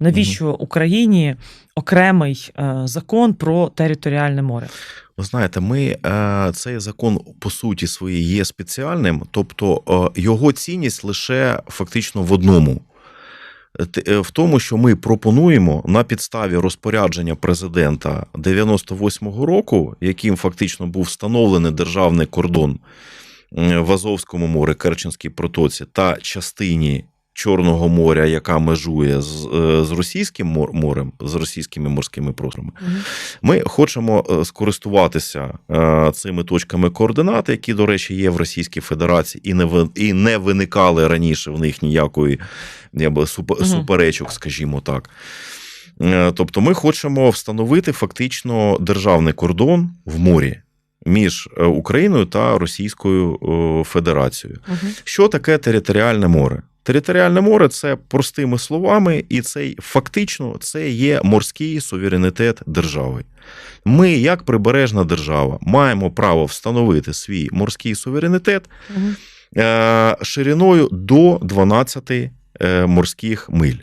Навіщо Україні окремий е, закон про територіальне море? Ви знаєте, ми е, цей закон по суті своїй є спеціальним, тобто е, його цінність лише фактично в одному. В тому, що ми пропонуємо на підставі розпорядження президента 98-го року, яким фактично був встановлений державний кордон в Азовському морі, Керченській протоці та частині Чорного моря, яка межує з, е, з російським морем, з російськими морськими просторами. Ми хочемо е, скористуватися е, цими точками координат, які, до речі, є в Російській Федерації, і не і не виникали раніше в них ніякої суп- Мгм. суперечок, скажімо так. Тобто, ми хочемо встановити фактично державний кордон в морі між Україною та Російською Федерацією. Мгм. Що таке територіальне море? Територіальне море це простими словами, і це фактично це є морський суверенітет держави. Ми, як прибережна держава, маємо право встановити свій морський суверенітет е, шириною до 12 е, морських миль.